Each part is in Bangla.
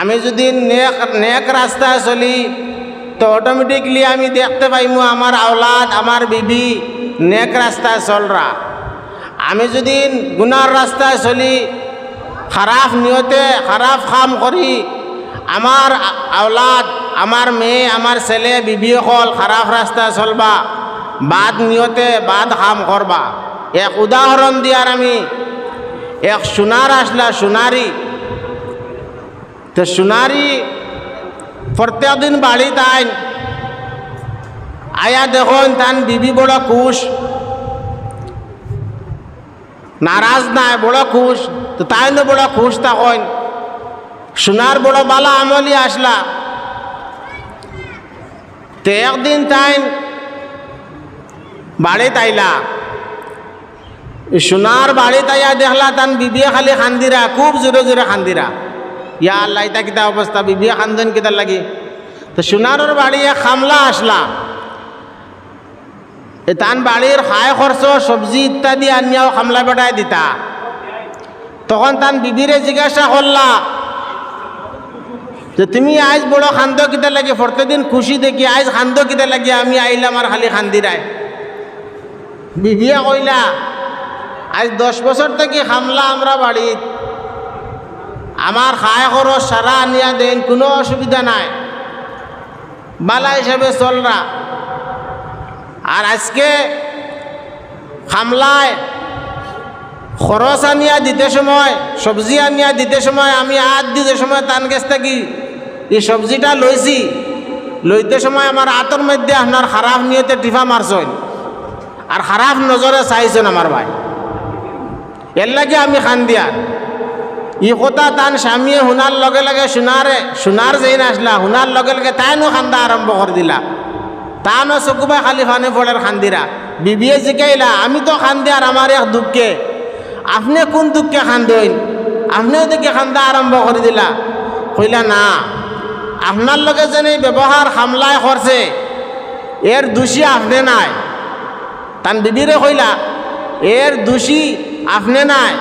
আমি যদি নেক নেক রাস্তায় চলি, তো অটোমেটিকলি আমি দেখতে পাইমু আমার আওলাদ, আমার বিবি নেক রাস্তায় চলরা। আমি যদি গুনার রাস্তায় চলি, খারাপ নিয়তে, খারাপ কাম করি, আমার আওলাদ, আমার মেয়ে, আমার ছেলে, বিবি হল খারাপ রাস্তায় চলবা, বাদ নিয়তে, বাদ কাম করবা। এক উদাহরণ দিয়ার আমি, এক সোনার আসলা সোনারি তো সোনারি প্রত্যেক দিন বাড়ি তাই আয়া দেখুন তান বিবি বড় খুশ। নারাজ নাই, বড় খুশ। তো তাই না বড় খুশ তখন সোনার বড় বালা আমলি আসলা। তো একদিন তাই বাড়ি তাইলা। সোনার বাড়ি তাইয়া দেখলা তান বিবিয়ে খালি খান্দিরা খুব জোরে জোরে খান্দিরা ইয়া আল্লাহ, ইতা কিতা অবস্থা বিবিয়ে খান্দন কিতার লাগি? তো সোনারর বাড়ি খামলা আসলা। এ তান বাড়ির খায় খরচ, সবজি ইত্যাদি আনিয়াও খামলা বেটায় দিতা। তখন তান বিবিরে জিজ্ঞাসা করলা যে, তুমি আজ বড় খান্দ কিতা লাগে? প্রত্যেকদিন খুশি দেখি আজ খান্দ কিতা লাগে, আমি আইলাম আর খালি খান্দিরাই বিবিয়া কইলা আজ দশ বছর থেকে খামলা আমরা বাড়িত আমার খায় খরচ সারা আনিয়া দেন, কোনো অসুবিধা নাই। বালা হিসাবে চলরা আর আজকে খামলায় খরচ আনিয়া দিতে সময়, সবজি আনিয়া দিতে সময়, আমি হাত দিতে সময়, তান গেছ থাকি। এই সবজিটা লইছি, লইতে সময় আমার হাতের মধ্যে আপনার খারাপ নিয়তে টিফা মারছেন। আর খারাপ নজরে চাইছেন আমার ভাই। এর লাগে আমি খান দিয়ার ই কথা তান স্বামীয়ে শুনার লগে লগে শুনারে শুনার যেই নাচলা শুনার লগে লগে তাইনো খান্দা আরম্ভ করে দিলা। তানো চকুবাই খালি ফানে ফলের খান্দিরা বিবিয়ে জিকাইলা আমি তো খান্দি আর আমার এক দুঃখে আপনি কোন দুঃখে খান্দইন আপনিও দেখে খান্দা আরম্ভ করে দিলা? কইলা, না। আপনার লগে যেন এই ব্যবহার হামলায় করছে এর দোষী আপনি নাই। তান বিবিরে কইলা এর দোষী আপনি নাই।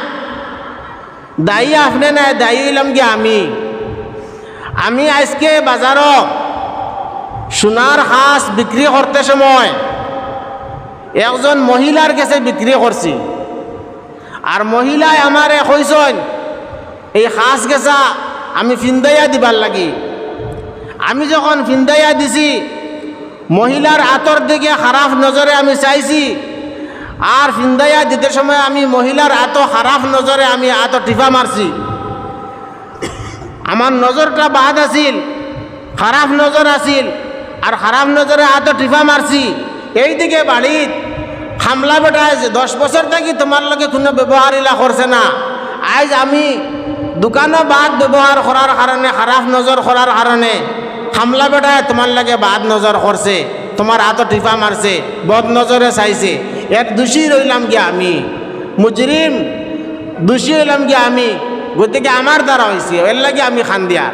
দায়ী আপনি নাই, দায়ী হইলাম কি আমি। আমি আজকে বাজারও সোনার হাঁস বিক্রি করতে সময় একজন মহিলার কাছে বিক্রি করছি আর মহিলায় আমারে কইসন এই হাঁস গেছা আমি ফিন্দাইয়া দিবার লাগি। আমি যখন ফিন্দাইয়া দিছি মহিলার আতর দিকে খারাপ নজরে আমি চাইছি আর ফিন্দাইয়া দিতে সময় আমি মহিলার আত খারাপ নজরে আমি আত টিপা মারছি। আমার নজরটা বাদ আছিল, খারাপ নজর আছিল, আর খারাপ নজরে আত টিফা মারছি। এইদিকে বাড়িত খামলা যে দশ বছর থাকি তোমার লগে কোনো ব্যবহার ইলা করছে না। আজ আমি দোকানও বাদ ব্যবহার করার কারণে খারাপ নজর করার কারণে খামলা বেটায় তোমার লাগে বাদ নজর করছে তোমার হাতও টিপা মারছে, বদ নজরে চাইছে। এর দোষী রইলাম কি আমি। মুজরিম দোষী হইলাম কি আমি। গতিকে আমার দ্বারা হয়েছে এর লাগে আমি খান দিয়া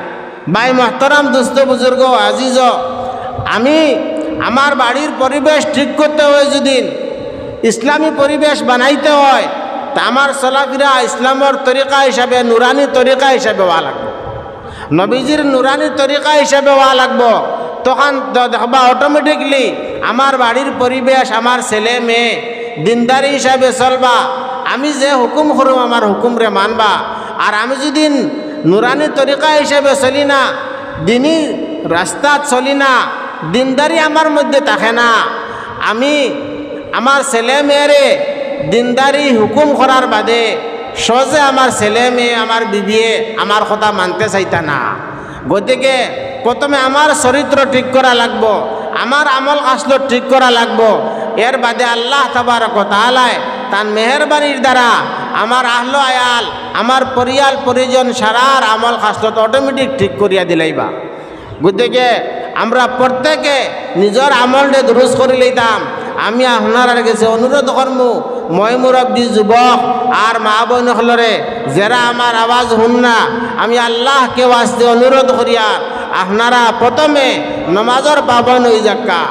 ভাই মহতরাম, দুস্থ বুজুর্গ, আজিজ, আমি আমার বাড়ির পরিবেশ ঠিক করতে হয় যদি ইসলামী পরিবেশ বানাইতে হয়, তা আমার চলাফেরা ইসলামর তরিকা হিসাবে, নুরানি তরিকা হিসাবে হওয়া লাগবে। নবীজির নুরানি তরিকা হিসাবে হওয়া লাগবো। তখন দেখবা অটোমেটিকলি আমার বাড়ির পরিবেশ, আমার ছেলে, মেয়ে, দিনদারি হিসাবে চলবা। আমি যে হুকুম করুম আমার হুকুমরে মানবা। আর আমি যদি নুরানি তরিকা হিসাবে চলি না দিনই রাস্তাত চলি না দিনদারি আমার মধ্যে থাকে না। আমি আমার ছেলে মেয়েরে দিনদারি হুকুম করার বাদে সহজে আমার ছেলে, মেয়ে আমার বিবিয়ে আমার কথা মানতে চাইতা না। গতিকে প্রথমে আমার চরিত্র ঠিক করা লাগবো। আমার আমল আসলো ঠিক করা লাগবো। এর বাদে আল্লাহ তাবার তালায় তার মেহরবানির দ্বারা আমার আহলো আয়াল, আমার পরিয়াল পরিজন সারার আমল খাসলত অটোমেটিক ঠিক করিয়া দিলাইবা গতিকে আমরা প্রত্যেকে নিজের আমলটা দুরুজ করে লইতাম। আমি আপনার কাছে অনুরোধ করম, মই মুরব্বী যুবক আর মা বোন হলরে, যারা আমার আওয়াজ শুন না, আমি আল্লাহকে ওয়াস্তে অনুরোধ করিয়া আপনারা প্রথমে নমাজর পাবন হয়ে যাক্কা।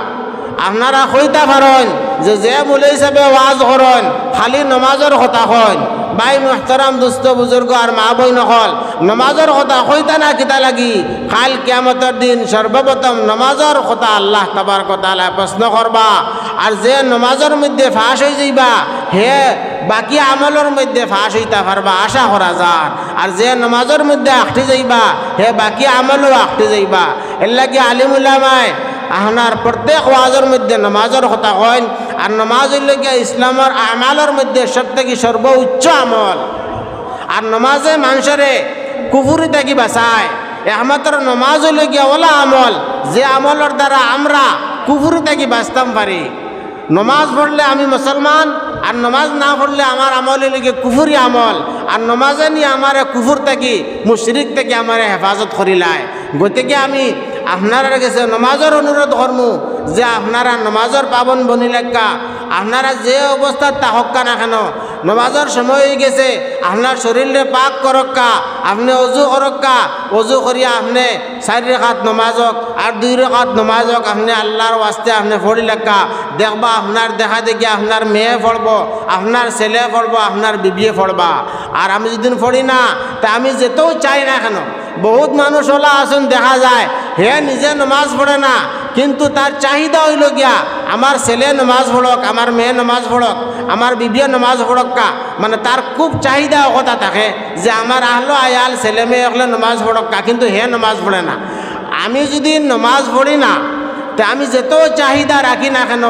আপনারা কইতা পারেন যে যে বলে হিসাবে ওয়াজ করেন, খালি নমাজর কথা হন বাই মোহতারাম, দুস্থ, বুজুর্গ আর মা বই নকল নমাজর কথা কইতা না কিতা লাগি? কাল কিয়ামতের দিন সর্বপ্রথম নমাজর কথা আল্লাহ তাবার কথা প্রশ্ন করবা। আর যে নমাজর মধ্যে ফাঁস হয়ে যাইবা, হে বাকি আমলের মধ্যে ফাঁস হইতে পারবা, আশা করা যান আর যে নমাজের মধ্যে আঁকতে যাইবা, হে বাকি আমলও আঁকতে যাইবা। এর লাগে আলিমুল্লামায় আপনার প্রত্যেক ওয়াজের মধ্যে নমাজের কথা কইন। আর নমাজ হইলে ইসলামের আমালের মধ্যে সব থেকে সর্বোচ্চ আমল। আর নমাজে মানুষরে কুফুরি থাকি বাঁচায় একমাত্র নমাজ হইলে গিয়া ওলা আমল। যে আমলের দ্বারা আমরা কুফুরি থাকি বাঁচতাম পারি। নমাজ পড়লে আমি মুসলমান, আর নমাজ না পড়লে আমার আমল হইলে কুফুরি আমল। আর নমাজে নিয়ে আমার কুফুর থাকি মুশরিক থেকে আমার হেফাজত করিলায় গতিকে আমি আপনারা কাছে নমাজের অনুরোধ করমু, যে আপনারা নমাজের পাবন বনিলেকা আপনারা যে অবস্থাত তাহক্কা না কেন নমাজের সময় হয়ে গেছে। আপনার শরীরে পাক করক্কা আপনি অজু করক্কা অজু করিয়া আপনি চারি রেখাত নমাজক আর দুই রেখাত নমাজক আপনি আল্লাহর ওয়াস্তে আপনি ফড়ি লেখা দেখবা আপনার দেখা দেখি আপনার মেয়ে পড়ব আপনার ছেলে পড়ব আপনার বিবিয়ে পড়বা আর আমি যেদিন পড়ি না, তা আমি যেতেও চাই না কেন? বহুত মানুষ ওলা আসুন দেখা যায় হে নিজে নমাজ পড়ে না। কিন্তু তার চাহিদা হইল গিয়া, আমার ছেলে নমাজ পড়ক, আমার মেয়ে নমাজ পড়ক, আমার বিবিও নমাজ পড়ক কা? মানে তার খুব চাহিদা কথা থাকে যে, আমার আহলো আয়াল ছেলে মেয়ে হলে নমাজ পড়ক কা? কিন্তু হে নমাজ পড়ে না। আমি যদি নমাজ পড়ি না, তা আমি যেত চাহিদা রাখি না কেন?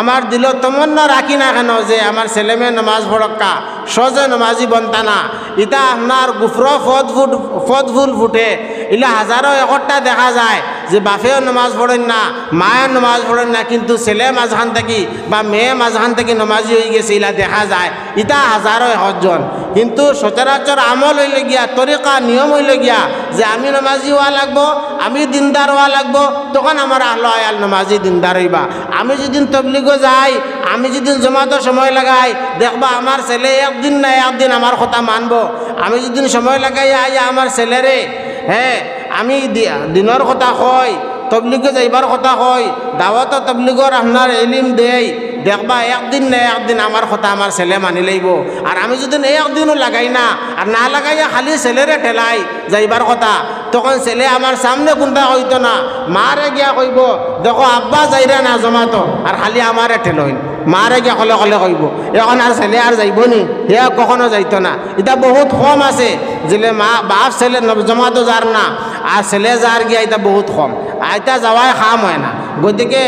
আমার দিল তমন্না রাখি না কেন যে, আমার ছেলে মেয়ে নমাজ পড়ক্কা সজে নমাজি বনতা না? ইটা আপনার গুফর ফদ ফুট, ফদ ফুল ফুটে। ইলা হাজারো একটা দেখা যায়। যে বাপেও নমাজ পড়েন না মায়ের নমাজ পড়েন না, কিন্তু ছেলে মাঝখান থাকি বা মেয়ে মাঝখান থেকে নমাজি হয়ে গেছে ইলা দেখা যায়। ইটা হাজারো একজন। কিন্তু সচরাচর আমল হইলে গিয়া, তরিকা, নিয়ম হইলে গিয়া, যে আমি নমাজি হওয়া লাগবো, আমি দিনদার হওয়া লাগবো, তখন আমার আহলো আয়াল নমাজি দিনদার হইবা। আমি যেদিন তবলিগো যাই, আমি যেদিন জমাতো সময় লাগাই, দেখবা আমার ছেলে একদিন না একদিন আমার কথা মানবো। আমি যেদিন সময় লাগাই আইয়া আমার ছেলেরে হ্যাঁ আমি দিনের কথা কই তবলিগে যাইবার কথা কই দাওয়াত তবলিগর আপনার এলিম দেই, দেখবা একদিন না একদিন আমার কথা আমার ছেলে মানি লইব। আর আমি যদি একদিনও লাগাই না আর না লাগাইয়া খালি ছেলেরে ঠেলাই যাইবার কথা, তখন ছেলে আমার সামনে কোনটা হইতো না মারে গিয়া কইব, দেখো আব্বা যাইরা না জমাতো আর খালি আমারে ঠেলইন মারে গিয়া কলে কলে কইব, এখন আর ছেলে আর যাইব নি হে কখনো যাইতো না। এটা বহুত কম আছে, যেলে মা, বাপ ছেলে জমাতো যার না আর ছেলে যার গিয়া এটা বহুত কম। আইতা যাওয়াই খাম হয় না। গতিকে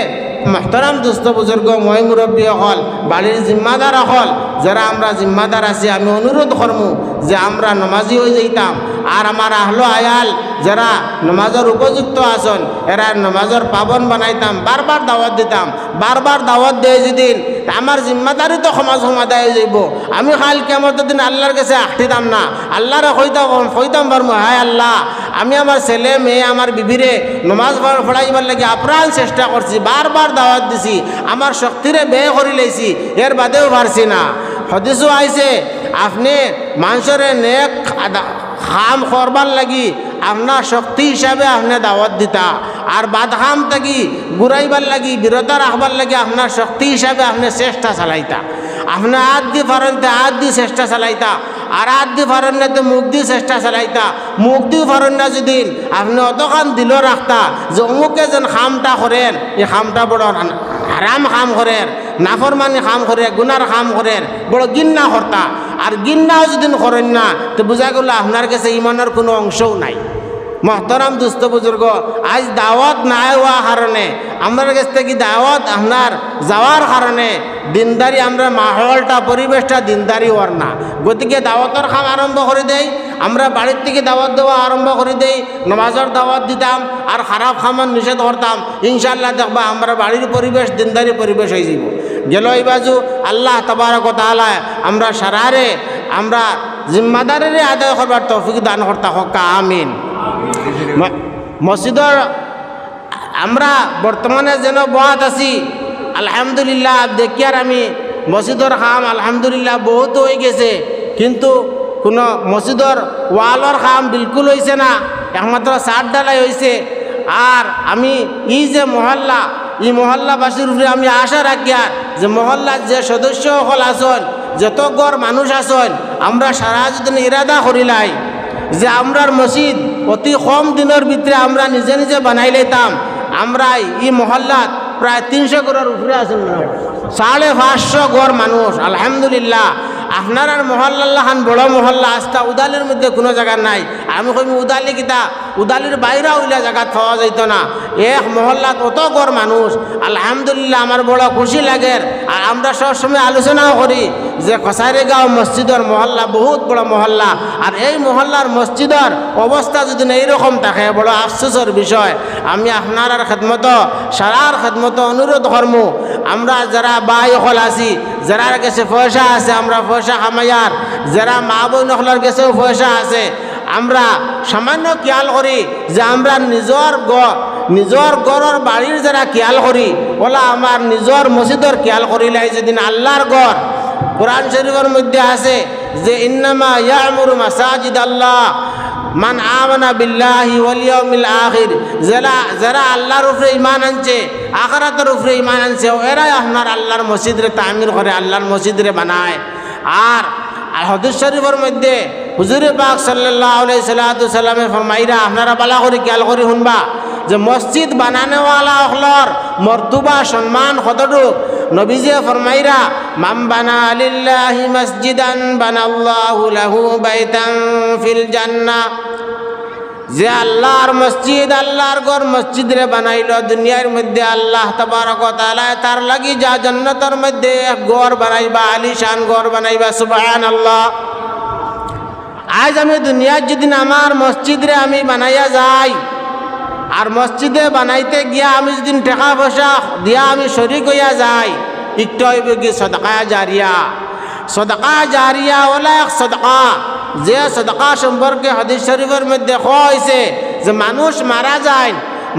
মহতরাম দুস্থ বুজুর্গ মই মুরব্বী হল বাড়ির জিম্মাদার হল যারা আমরা জিম্মাদার আছি, আমি অনুরোধ করমু যে আমরা নমাজি হয়ে যাইতাম। আর আমার আহলো আয়াল যারা নমাজের উপযুক্ত আসন এরা নমাজের পাবন বানাইতাম বারবার দাওয়াত দিতাম। বারবার দাওয়াত দেয় যেদিন আমার জিম্মাদারি তো সমাজ সমাধায় হয়ে যাইব। আমি খাল কেমন দিন আল্লাহর কাছে আখতিতাম না। আল্লাহরে কইতাম কইতাম পারব হায় আল্লাহ, আমি আমার ছেলে, মেয়ে, আমার বিবিরে নমাজ পড়- পড়াইবার লাগে আপ্রাণ চেষ্টা করছি, বারবার দাওয়াত দিছি, আমার শক্তিরে ব্যয় করে লাইছি, এর বাদেও পারছি না। হদিসও আইছে, আপনি মানুষরে নেক খাম করবার লাগি আপনার শক্তি হিসাবে আপনি দাওয়াত দিতা। আর বাদহাম থাকি, ঘুরাইবার লাগি বিরত রাখবার লাগি আপনার শক্তি হিসাবে আপনি চেষ্টা চালাইতা। আপনি আদ দি ফারনতে আদ দি চেষ্টা চালাইতা। আর আদ দি ফারন্যাতে মুখ দি চেষ্টা চালাইতা। মুখ দি ফারন্যা যদি আপনি অতখান দিল রাখতা যে অমুকে যেন খামটা করেন, এই খামটা বড় হারাম খাম করেন, নাফরমানি খাম করে গুনার খাম করেন, বড় গিন্না কর্তা আর গিন্না যদি করেন না তো বোঝা গেল আপনার কাছে ইমানের কোনো অংশও নাই। মহতরাম দুস্থ বুজুর্গ, আজ দাওয়াত নাই হওয়া কারণে আমার কাছ থেকে দাওয়াত আপনার যাওয়ার কারণে দিনদারি আমরা মাহলটা পরিবেশটা দিনদারি হওয়ার না। গতিকে দাওয়াতের খাম আরম্ভ করে দেই, আমরা বাড়ির থেকে দাওয়াত দেওয়া আরম্ভ করে দেই, নমাজের দাওয়াত দিতাম, আর খারাপ খামান নিষেধ করতাম ইনশাল্লাহ দেখবা আমরা বাড়ির পরিবেশ দিনদারি পরিবেশ হয়ে যাব গেল এই বাজু, আল্লাহ তবারক তালায় আমরা সারারে, আমরা জিম্মাদারে আদায় করবার তৌফিক দান করতা হকা, আমিন। মসজিদর আমরা বর্তমানে যেন বহাত আছি, আলহামদুলিল্লাহ দেখিয়ার আমি মসজিদর খাম, আলহামদুলিল্লাহ, বহুত হয়ে গেছে, কিন্তু কোনো মসজিদর ওয়ালর খাম বিলকুল হয়েছে না একমাত্র সার ডালাই হয়েছে আর আমি ই যে মহল্লা, ই মহল্লাবাসীর উপরে আমি আশা রাখি আর যে মহল্লার যে সদস্য সকল আসন যত গড় মানুষ আসন আমরা সারা যদি ইরাদা করিলাই যে আমরার মসজিদ অতি কম দিনের ভিতরে আমরা নিজে নিজে বানাই লইতাম আমরা এই মহল্লাত প্রায় তিনশো গড়ের উপরে আছেন মনে। সাড়ে পাঁচশো গড় মানুষ আলহামদুলিল্লাহ। আপনার আর মহল্লা খান বড় মহল্লা আস্তা উদালির মধ্যে কোনো জায়গা নাই। আমি কইমি উদালি কিতা উদালির বাইরে উইলা জায়গা পাওয়া যাইত না। এক মহল্লাত অত গড় মানুষ আলহামদুলিল্লাহ আমার বড় খুশি লাগে। আর আমরা সবসময় আলোচনাও করি। যে কসাইরে গাঁও মসজিদর মহল্লা, বহুত বড় মহল্লা। আর এই মহল্লার মসজিদর অবস্থা যদি এইরকম থাকে, বড় আফসোসের বিষয়। আমি আপনার খেদমত, সারার খেদমত অনুরোধ কর্ম। আমরা যারা বাই হল আছি, যারার কাছে পয়সা আছে, আমরা পয়সা খামাইয়ার যারা মা বোন হলার কাছেও পয়সা আছে, আমরা সামান্য খেয়াল করি যে আমরা নিজর গ নিজর গড়র বাড়ির যারা খেয়াল করি, ওলা আমার নিজর মসজিদর খেয়াল করিলাই যেদিন আল্লাহর গড় কোরআন শরীফের মধ্যে আছে যে ইন্নামা ইয়ামুরু মাসাজিদ আল্লাহ মান আমানা বিল্লাহি ওয়াল ইয়াউমিল আখির। যারা যারা আল্লাহর উপরে ঈমান আনছে, আখিরাতের উপরে ঈমান আনছে, এরাই আপনার আল্লাহর মসজিদরে তামির করে, আল্লাহর মসজিদরে বানায়। আর হদিস শরীফের মধ্যে হুজুরে পাক সাল্লাল্লাহু আলাইহি সাল্লাতু সাল্লামে ফরমাইরা আপনারা বালা করে খেয়াল করে শুনবা যে মসজিদ বানানেওয়ালা হলর মর্তুবা, সম্মান কতটুক? নবীজে ফরমাইরা মাম বানা লিল্লাহি মসজিদান বানাল্লাহু লাহু বাইতান ফিল জান্নাহ যে আল্লাহর মসজিদ আল্লাহর ঘর মসজিদ রে বানাইল, দুনিয়ার মধ্যে আল্লাহ তবারক তাআলা তার লাগি যা জান্নাতের মধ্যে ঘর বানাইবা, আলিশান ঘর বানাইবা, সুবহানাল্লাহ। আজ আমি দুনিয়ার যেদিন আমার মসজিদ রে আমি বানাইয়া যাই আর মসজিদে বানাইতে গিয়া আমি যেদিন টাকা পয়সা দিয়া আমি শরিক হইয়া যাই, একটু হইব কি সদকা জারিয়া। সদকা জারিয়া ওলা এক সদকা। যে সদকা সম্পর্কে হদিস শরীফের মধ্যে হয়েছে যে মানুষ মারা যায়,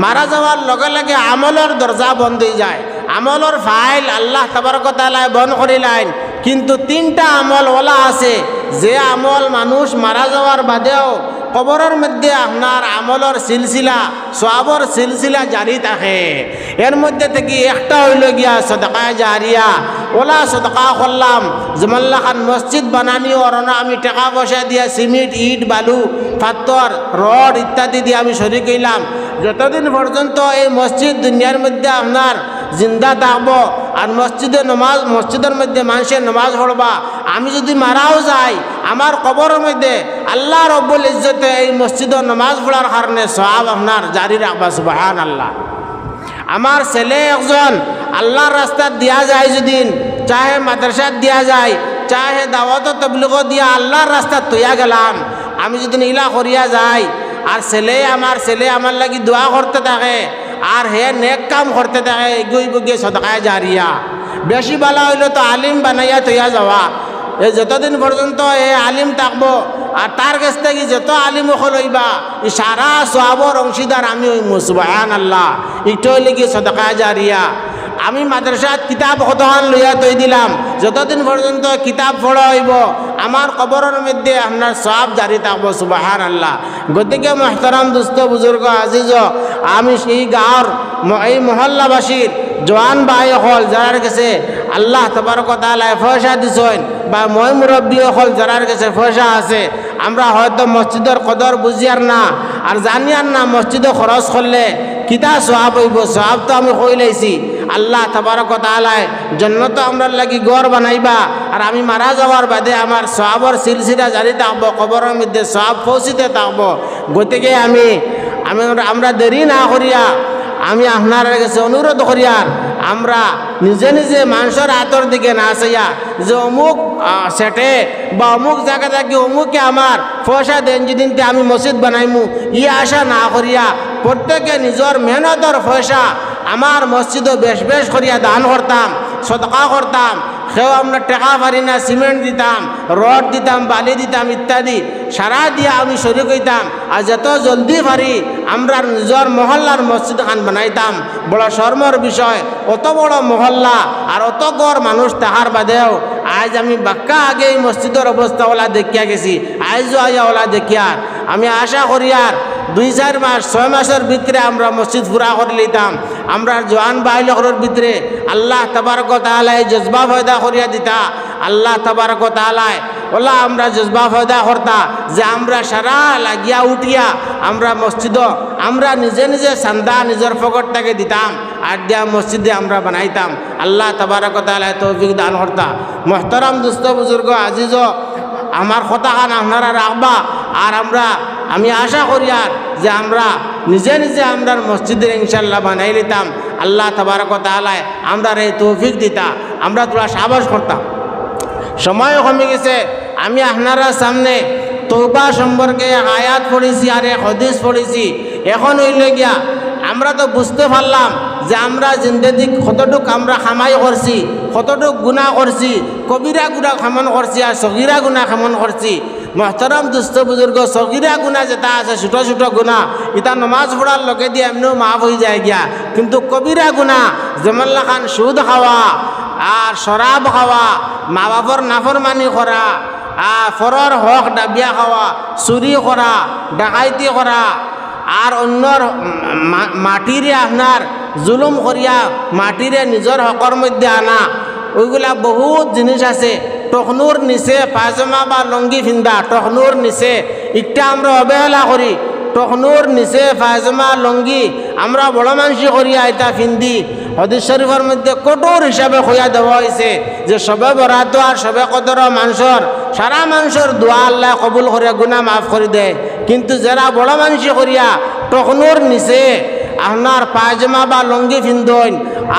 মারা যাওয়ার লগে লগে আমলের দরজা বন্ধ হয়ে যায়। আমলের ফাইল আল্লাহ তাবারকতালায় বন্ধ করিলেন কিন্তু তিনটা আমল ওলা আছে। যে আমল মানুষ মারা যাওয়ার বাদেও কবরের মধ্যে আপনার আমলর সিলসিলা সবর সিলসিলা জারি থাকে। এর মধ্যে থেকে একটা হইল গিয়া সদকা জারিয়া। ওলা সদকা করলাম। জমাল্লা খান মসজিদ বানানি অরনা আমি টাকা পয়সা দিয়া সিমেন্ট, ইট, বালু, পাথর, রড ইত্যাদি দিয়ে আমি শরিক হইলাম। যতদিন পর্যন্ত এই মসজিদ দুনিয়ার মধ্যে আপনার জিন্দা থাকব আর মসজিদে নমাজ, মসজিদের মধ্যে মানুষের নমাজ পড়বা। আমি যদি মারাও যাই, আমার কবরের মধ্যে আল্লাহ রব্বুল ইজ্জতে এই মসজিদের নমাজ পড়ার কারণে সব আপনার জারি রাখবা সুবাহান আল্লাহ আমার ছেলে একজন আল্লাহর রাস্তার দিয়া যায় যদিন, চাহে মাদ্রাসাত দিয়া যায়, চাহে দাওয়াত তবলিগ দিয়া আল্লাহর রাস্তা তৈয়া গেলাম। আমি যদি ইলা করিয়া যাই, আর ছেলে, আমার ছেলে আমার লাগি দোয়া করতে থাকে। আর হে নেক কাম করতে থাকে এগুই বুগিয়ে সদকায় জারিয়া। বেশি বালা হইলে তো আলিম বানাইয়া তৈয়া যাওয়া। এ যতদিন পর্যন্ত এ আলিম থাকব, আর তার কাছ থেকে যত আলিম হল হইবা ই সারা সবর অংশীদার আমি ওই মুসবাহান আল্লাহ ইটো হইলে কি সদকা জারিয়া? আমি মাদ্রাসাত কিতাব কতখান লইয়া তৈ দিলাম। যতদিন পর্যন্ত কিতাব পড়া হইব আমার কবরের মধ্যে আপনার সব জারি থাকব সুবাহান আল্লাহ গতিকে মহতারাম দুস্থ বুজুর্গ আজিজ, আমি সেই ম- এই মহল্লাবাসীর জোয়ান ভাই হল যারার কাছে আল্লাহ তবারক তালায় পয়সা দিছেন বা মই মুরব্বী হল যারার কাছে পয়সা আছে, আমরা হয়তো মসজিদের কদর বুঝিয়ার না আর জানিয়ার না মসজিদে খরচ করলে কিতা সোয়াব হইব সোয়াব তো আমি কই লাইছি আল্লাহ তবারক তালায় জন্নত আমরা লাগি গড় বানাইবা, আর আমি মারা যাওয়ার বাদে আমার সোয়াবর সিলসিলা জারি থাকব, কবরের মধ্যে সোয়াব পৌঁছিতে থাকব। গতিকে আমি আমি আমরা দেরি না করিয়া, আমি আপনার কাছে অনুরোধ করিয়ার আমরা নিজে নিজে মানুষের হাতর দিকে না চাইয়া, যে অমুক সেটে বা অমুক জায়গা থাকি অমুকে আমার পয়সা দেন যেদিন তে আমি মসজিদ বানাইমু, ই আশা না করিয়া প্রত্যেকে নিজের মেহনতর পয়সা আমার মসজিদও বেশ বেশ করিয়া দান করতাম, সদকা করতাম, সেও আমরা টেকা পারি না, সিমেন্ট দিতাম, রড দিতাম, বালি দিতাম ইত্যাদি। সারা দিয়া আমি শরীর হইতাম আর যত জলদি পারি আমরা নিজের মহল্লার মসজিদ খান বানাইতাম। বড় শর্মর বিষয়, অত বড় মহল্লা আর অত গড় মানুষ তাহার বাদেও আজ আমি বাক্কা আগে এই মসজিদের অবস্থা ওলা দেখিয়া গেছি, আজও আয়া ওলা দেখিয়ার। আমি আশা করি আর দুই চার মাস, ছয় মাসের ভিতরে আমরা মসজিদ পুরা করে লইতাম আমরা জোয়ান বাহিলকরের ভিতরে আল্লাহ তবারক তালায় জজবা ফয়দা করিয়া দিতা। আল্লাহ তবারক তালায় ওলা আমরা জজবা ফয়দা করতা, যে আমরা সারা লাগিয়া উঠিয়া আমরা মসজিদ, আমরা নিজে নিজে চান্দা নিজের পকেট থেকে দিতাম। আর দিয়া মসজিদে আমরা বানাইতাম। আল্লাহ তবারকতালায় তৌফিক দান করতা। মোহতারাম দুস্থ বুজুর্গ আজিজ আমার কথা খান আপনারা রাখবা, আর আমরা আমি আশা করি আর যে আমরা নিজে নিজে আমরা মসজিদের ইনশাল্লাহ বানাই নিতাম। আল্লাহ তবারক তালায় আমরা এই তৌফিক দিতা। আমরা তোরা সাবাস করতাম। সময় কমে গেছে। আমি আপনারা সামনে তৌবা সম্পর্কে আয়াত পড়েছি আর এক হদিস পড়েছি। এখন হইলে গিয়া আমরা তো বুঝতে পারলাম যে আমরা জিন্দেগি কতটুক আমরা খামাই করছি, কতটুক গুণা করছি, কবিরা গুণা খামন করছি আর সগিরা গুণা খামন করছি। মহতরম দুস্থ বুজুর্গ সগিরা গুণা যেটা আছে ছোট ছোট গুণা। এটা নমাজ পড়ার লগে দিয়ে এমনিও মাফ হয়ে যায় গিয়া। কিন্তু কবিরা গুণা যেমন খান সুদ খাওয়া আর শরাব খাওয়া মা বাপর নাফরমানি করা ফরর হক ডাবিয়া খাওয়া চুরি করা ডাকাইতি করা আর অন্যর মাটিরে আপনার জুলুম করিয়া মাটিরে নিজের হকর মধ্যে আনা। ওইগুলা বহুত জিনিস আছে। টখনুর নিচে পায়জামা বা লঙ্গি ফিন্দা টখনুর নিচে ইটা আমরা অবহেলা করি টখনুর নিচে পায়জামা, লঙ্গি আমরা বড় মানসি করিয়া এটা ফিন্দি হদিস শরীফের মধ্যে কঠোর হিসাবে খোয়া দেওয়া হয়েছে যে সবে বরাত আর সবে কদর মানুষের সারা মানুষের দোয়া আল্লাহ কবুল করে গুণা মাফ করে দেয়। কিন্তু যারা বড় মানসি করিয়া টখনুর নিচে আপনার পায়জামা বা লঙ্গি ফিন্দইন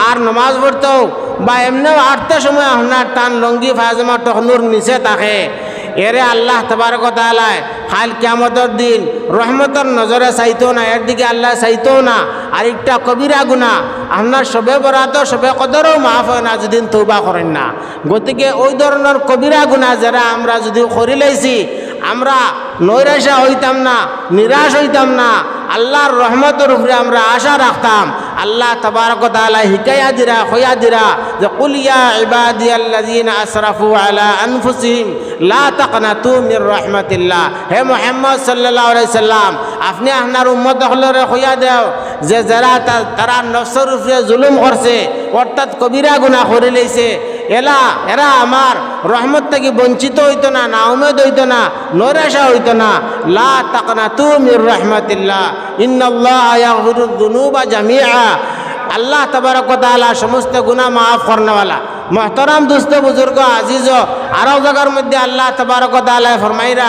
আর নমাজ পড়তেও বা এমনিও আটটা সময় আপনার টান লঙ্গি পায়জামা টখনুর নিচে থাকে এরে আল্লাহ তবারক তালায় খাল কিয়ামতর দিন রহমতর নজরে চাইতো না এর দিকে আল্লাহ চাইতো না আর একটা কবিরা গুণা। আপনার সবে বরাত সবে কদরও মাফ হয় না যেদিন তৌবা করেন না। গতিকে ওই ধরনের কবিরা গুণা যারা আমরা যদি করি লাইছি, আমরা নৈরাশা হইতাম না নিরাশ হইতাম না আল্লাহর রহমতের উপরে আমরা আশা রাখতাম। আল্লাহ তবারক তাআলা হিকায়া দিরা, খয়া দিরা যে কুল ইয়া ইবাদিয়াল্লাযিনা আসরাফু আলা আনফুসিহিম, লা তাকনাতু মির রাহমাতিল্লাহ। হে মুহাম্মদ আলাইহি সাল্লাম, আপনি আপনার উম্মত হলরে খয়া দাও। যে যারা তারা নফসের উপরে জুলুম করছে, অর্থাৎ কবিরা গুনাহ করে লইছে এলা, এরা আমার রহমত থেকে বঞ্চিত হইত না না উমেদ হইতো না, নৈরাশা হইত না। লা তাকনা তু মির রহমতিল্লাহ। ইন্নাল্লাহ জামিয়া আল্লাহ তবারক তাআলা সমস্ত গুণা মাফ করনেওয়ালা। মহতরাম দুস্থ বুজুর্গ আজিজ আরও জায়গার মধ্যে আল্লাহ তবারক তাআলা ফরমাইরা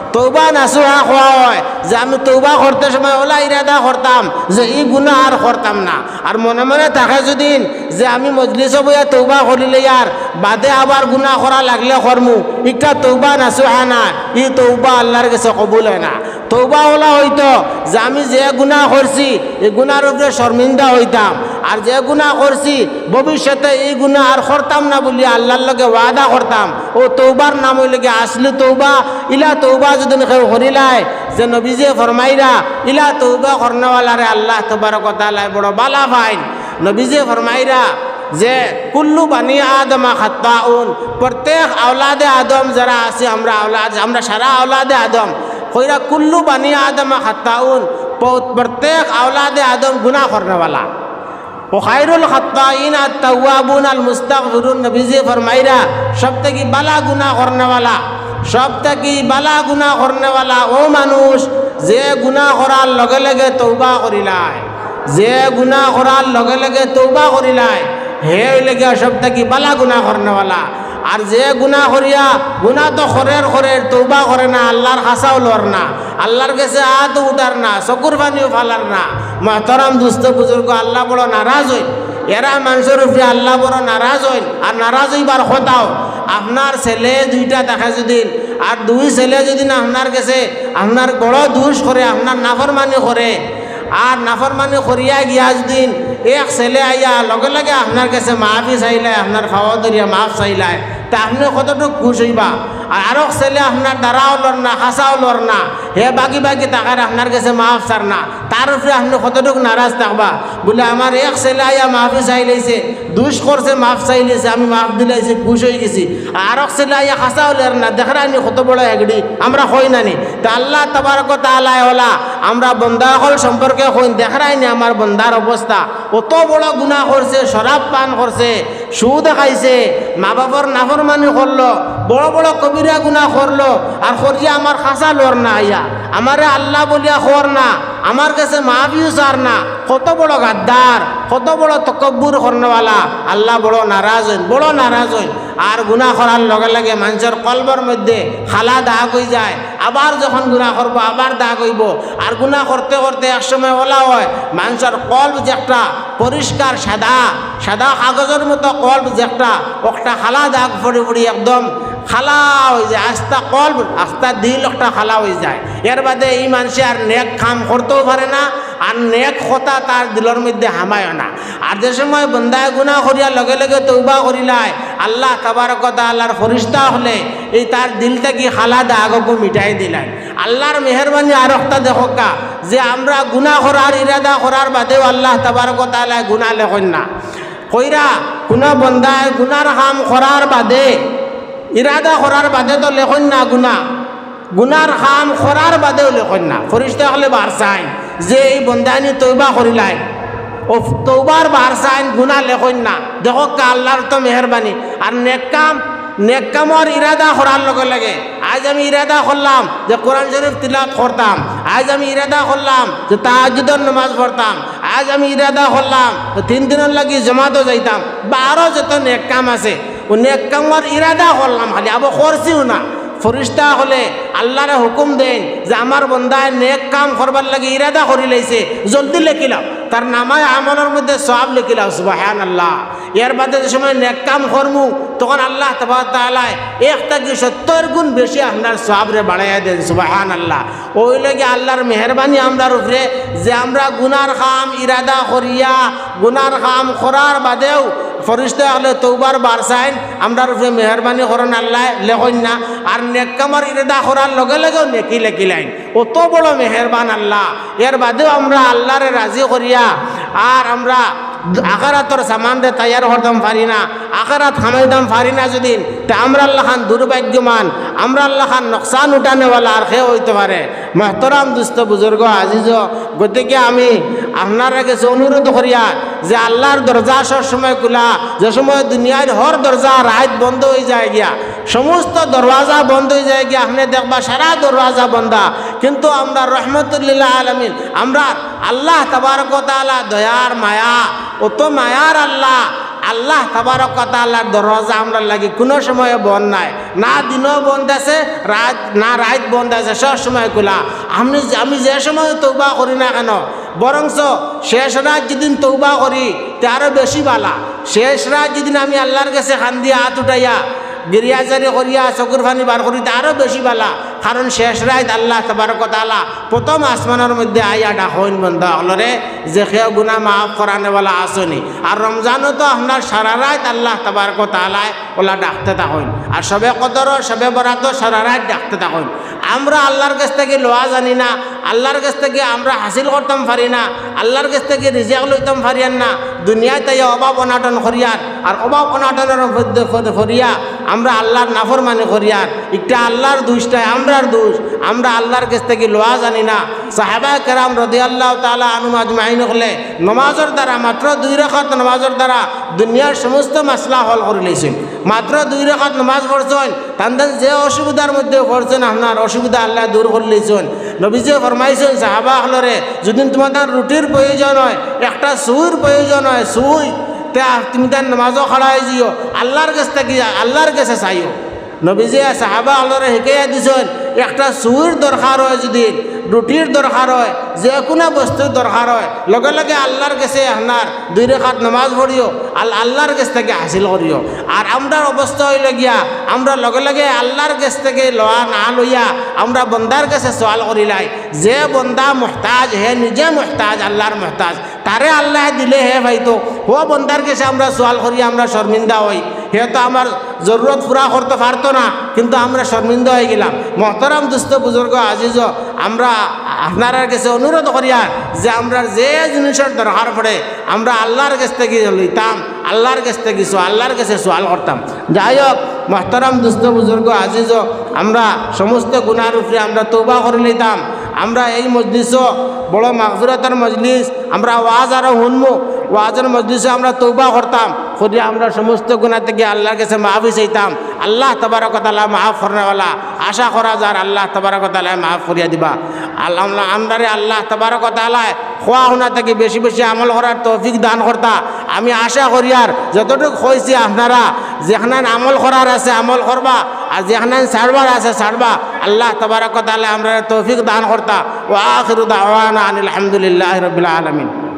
তৌবা নাসুহা খোয়া হয়। যে আমি তৌবা করতে সময় ওলা ইরাদা করতাম যে ই গুণা আর করতাম না। আর মনে মনে থাকে যদি যে আমি মজলিস বইয়া তৌবা করিলে ইয়ার বাদে আবার গুণা করা লাগলে করমু ইটা তৌবা নাসুহা না, ই তৌবা আল্লাহর কাছে কবুল হয় না। তৌবা ওলা হইতো যে আমি যে গুণা করছি এই গুণার উপরে শর্মিন্দা হইতাম আর যে গুণা করছি, ভবিষ্যতে এই গুণা আর করতাম না বলি আল্লাহর লগে ওয়াদা করতাম। ও তৌবার নাম কি আসলে তৌবা ইলা তৌবা যদি কেউ করিলায় যে নবীজে ফরমাইরা, ইলা তৌবা করনেওয়ালারে আল্লাহ তাআলা বড় বালা ফাইন। নবীজে ফরমাইরা যে, কুল্লু বানি আদমা খাত্তাউন প্রত্যেক আওলাদে আদম যারা আছে, আমরা আওলাদ আমরা সারা আওলাদে আদম। কইরা, কুল্লু বানি আদমা খাত্তাউন প্রত্যেক আওলাদে আদম গুনাহ করনেওয়ালা ও খায়রুল খত্তাইন আর তাওয়াবুন আল মুস্তাগফিরুন নবীজি ফরমাইরা সব থেকে বালা গুনাহ করনেওয়ালা সব থেকে বালা গুনাহ করনেওয়ালা ও মানুষ, যে গুনাহ করার লগে লগে তৌবা করিলায় যে গুনাহ করার লগে লগে তৌবা করিলায় হে লেগে সব থেকে বালা গুনাহ করনেওয়ালা। আর যে গুনাহ করিয়া, গুনাহ তো খরের খরের তৌবা করে না, আল্লাহর হাসাও লর না, আল্লাহর কাছে হাত উঠার না, চকুর পানিও ফালার না মহতরাম দুস্থ বুজুর্গ, আল্লাহ বড় নারাজ হই এরা মানুষের উপরে আল্লাহ বড় নারাজ হইন আর নারাজ হইবার কথাও আপনার ছেলে দুইটা দেখা যদি, আর দুই ছেলে যদি না আপনার কাছে আপনার বড় দুষ করে, আপনার নাফরমানি করে। আর নাফরমানি করিয়া গিয়া যদি এক ছেলে আইয়া, লগে লগে আপনার কাছে মাফি চাইলে আপনার খাওয়া দরিয়া মাফ চাইলায় তা আপনি কতটুকু খুশ হইবা? আর আরও ছেলে আপনার দ্বারাও লর না হাসাও লর না, হে বাকি বাকি টাকার আপনার কাছে মাফ সার না, তার উপরে আপনি কতটুকু নারাজ থাকবা? বলে, আমার এক ছেলে আইয়া মাফি চাই লাইছে, দুষ করছে, মাফ চাই লাইছে, আমি মাফ দিলাইছি খুশ হয়ে গেছি। আর এক ছেলে আইয়া হাসাও লের না দেখরা আমি কত বড় একডি আমরা হই নানি তা আল্লাহ তাবারক তাআলা হলা আমরা বন্দা হল সম্পর্কে হই দেখরাই নি আমার বন্দার অবস্থা অত বড় গুণা করছে, শরাব পান করছে সুদ খাইছে মা বাবার নাফরমানি করল বড় বড় কবিরা গুণা করল আর করিয়া আমার খাঁচা লর না আইয়া আমারে আল্লাহ বলিয়া খর না আমার কাছে মাফিও সার না। কত বড় গাদ্দার কত বড় তকব্বুর করনেওয়ালা আল্লাহ বড় নারাজ হইন, বড় নারাজ হইন। আর গুণা করার লগে লগে মানুষের কলবর মধ্যে খালা দাগ হয়ে যায়। আবার যখন গুণা করব, আবার দাগ হইব। আর গুণা করতে করতে একসময় ওলা হয়, মানুষের কল্প যে একটা পরিষ্কার, সাদা সাদা কাগজের মতো কল্প যে একটা একটা খালা দাগ পড়ে পড়ি একদম খালা হয়ে যায়, আস্তা কল্প আস্তা দিল একটা খালা হয়ে যায়। এর বাদে এই মানুষে আর নেক কাম করতেও পারে না আর নেক কথা তার দিলের মধ্যে হামায় না আর যে সময় বন্দায় গুণা করিয়ার লগে লগে তৌবা করিলায় আল্লাহ তাবারকতা আল্লাহর ফরিস্তা হলে এই তার দিলটা কি খালা দাগকু মিটাই দিলেন আল্লাহর মেহরবানি আর একটা দেখকা যে আমরা গুণা করার ইরাদা করার বাদেও আল্লাহ তাবারকতা আল্লাহ গুণা লেখন না। কইরা, কোনো বন্দায় গুনার কাম করার বাদে ইরাদা করার বাদে তো লেখন না গুণা গুনার কাম করার বাদেও লেখন না। ফরিস্তা হলে বার চাই যে এই বন্দানি তৈবা করিলাই ও তৌবার বার চাইন গুণা লেখন না। দেখো আল্লাহর তো মেহরবানি আর নেক কাম নেক কামর ইরাদা করার লগে লাগে, আজ আমি ইরাদা করলাম যে কোরআন শরীফ তিলাত করতাম আজ আমি ইরাদা করলাম যে তাহাজুদর নামাজ পড়তাম আজ আমি ইরাদা করলাম তিন দিনের লাগি জমাতো যাইতাম। বা আরও যত নেক কাম আছে ও নেক কামর ইরাদা করলাম খালি। আবো করছিও না। ফরিস্তা হলে আল্লাহরে হুকুম দেন যে আমার বন্দায় নেক কাম করবার লাগে ইরাদা করি লাইছে, জলদি লেখিলাম তার নামায় আমলের মধ্যে সব লিখিলাম সুবাহান আল্লাহ এর বাদে যে সময় নেক কাম করমু, তখন আল্লাহ তবা তালায় একটা কি সত্তর গুণ বেশি আপনার সবরে বাড়াইয়া দেন সুবাহান আল্লাহ ওই লাগে আল্লাহর মেহরবানি আমরার উপরে যে আমরা গুনার কাম ইরাদা করিয়া, গুনার কাম করার বাদেও ফরিস্তা হলে তৌবার বারসাইন আমরার উপরে মেহরবানি করেন আল্লাহ লেখন না আর নেকামার ইরাদা করার লগে লগেও নেকি লেখি লাইন। অত বড় মেহরবান আল্লাহ। এর বাদেও আমরা আল্লাহরে রাজি করিয়া আর আমরা আকারাতর সামান দে তৈয়ার হরতাম পারি না আকারাত হামাইদাম পারি না যদি, তা আমরা আল্লাহ খান দুর্ভাগ্যমান আমরা আল্লাহ খান নকশান উঠানেওয়ালা আর খেয়ে হইতে পারে। মহতরাম দুস্থ বুজুর্গ আজিজ, গতিকে আমি আপনারা কাছে অনুরোধ করিয়া যে আল্লাহর দরজা সব সময় খোলা, যে সময় দুনিয়ার হর দরজা রাত বন্ধ হয়ে যায় গিয়া। সমস্ত দরওয়াজা বন্ধ হয়ে যায় গিয়া, আপনি দেখবা সারা দরওয়াজা বন্ধা। কিন্তু আমরা রহমতুল্লাহ আলমিন, আমরা আল্লাহ তাবারক তাআলা দয়ার মায়া অত মায়ার আল্লাহ আল্লাহ তাবারক তাআলার দরওয়াজা আমরা লাগি কোনো সময় বন্ধ নাই। না দিনও বন্ধ আছে, রাত, না রাত বন্ধ আছে, সব সময় খোলা। আমি আমি যে সময় তৌবা করি না কেন বরংস শেষ রাত যেদিন তৌবা করি, তে আরও বেশি বালা। শেষ রাত যেদিন আমি আল্লাহর কাছে খান দিয়ে হাত উঠাইয়া, গিরিয়াজারি করিয়া চকুর ফানি বার করি আরও বেশি বালা। কারণ শেষ রাত আল্লাহ তবারক তালা প্রথম আসমানের মধ্যে আইয়া ডাকইন বন্ধ হলরে যে সেও গুণা মাফ করানেওয়ালা আসনি। আর রমজানও তো আপনার সারা রাত আল্লাহ তবারক তালায় ওলা ডাকতে থাকুন। আর সবে কদরও, সবে বরাতও সারা রাত ডাকতে থাকুন। আমরা আল্লাহর কাছ থেকে লোয়া জানি না আল্লাহর কাছ থেকে আমরা হাসিল করতাম পারি না, আল্লাহর কাছ থেকে রিজাক লইতাম পারিয়ান না, দুনিয়ায় তাই অভাব অনাটন করিয়ার আর অভাব অনাটনের করিয়া আমরা আল্লাহর নাফর মানে করিয়ার একটা আল্লাহর দুষ্টায় আমরার দোষ, আমরা আল্লাহর কাছ থেকে লোয়া জানি না। সাহেবা কেরাম রদি আল্লাহ তালা আনুমাজ মাহিন হলে নমাজের দ্বারা মাত্র দুই রেখাত নমাজের দ্বারা দুনিয়ার সমস্ত মাসলা হল করে লইছেন মাত্র দুই রেখাত নমাজ পড়ছেন তাদের যে অসুবিধার মধ্যে পড়ছেন, আপনার অসুবিধা আল্লাহ দূর করে লইছেন নবীজে ফরমাইছেন, সাহাবা হলরে যদি তোমাদের রুটির প্রয়োজন হয়, একটা সুইর প্রয়োজন হয়, সুই, তে তুমি তার নমাজও খাড়া হয়ে যাইও আল্লাহর কাছ থেকে, আল্লাহর কাছে চাইও। নবীজে সাহাবা হলরে শিকাই দিছেন, একটা সুইর দরকার হয় যদি রুটির দরকার হয় যে কোনো বস্তুর দরকার হয়। লগে লগে আল্লাহর কাছে আপনার দুই রেখাত নামাজ পড়িও আল আল্লাহর কাছ থেকে হাসিল করিও আর আমরার অবস্থা হইল গিয়া আমরা লগে লগে আল্লাহর কাছ থেকে লওয়া না লইয়া আমরা বন্দার কাছে সওয়াল করিলাই যে বন্দা মহতাজ, হে নিজে মহতাজ আল্লাহর মহতাজ। তারে আল্লাহ দিলে হে ভাই তো ও বন্দার কাছে আমরা সওয়াল করি আমরা শর্মিন্দা হই হে তো আমার জরুরত পুরা করতে পারতো না, কিন্তু আমরা শর্মিন্দ হয়ে গেলাম। মহতরাম দুস্থ বুজুর্গ আজিজ, আমরা আপনার কাছে অনুরোধ করিয়া যে আমরা যে জিনিসের দরকার পড়ে, আমরা আল্লাহর কাছ থেকে লইতাম, আল্লাহর কাছ থেকে আল্লাহর কাছে সোয়াল করতাম। যাই হোক, মহতরাম দুস্থ বুজুর্গ আজিজ, আমরা সমস্ত গুণার উপরে আমরা তৌবা করে লইতাম। আমরা এই মজলিসও বড় মাগফিরতার মজলিস, আমরা ওয়াজ আরও শুনব। ওয়াজের মজলিসে আমরা তৌবা করতাম। করিয়া আমরা সমস্ত গুণা থেকে আল্লাহর কাছে মাফি চাইতাম। আল্লাহ তবারকতালা মাফ করনেওয়ালা। আশা করা যার আল্লাহ তবারকতালায় মাফ করিয়া দিবা। আল্লাহ আমরারে আল্লাহ তবারকতালায় খোয়া শুনা থেকে বেশি বেশি আমল করার তৌফিক দান করতা। আমি আশা করি আর যতটুকু হয়েছি আপনারা যেখানে আমল করার আছে আমল করবা, আর যেখানে ছাড়বার আছে ছাড়বা। আল্লাহ তবারকতালা আমরা তৌফিক দান করতা। ও আখিরু দাওয়ানা আনিল আলহামদুলিল্লাহ রবিল আলমিন।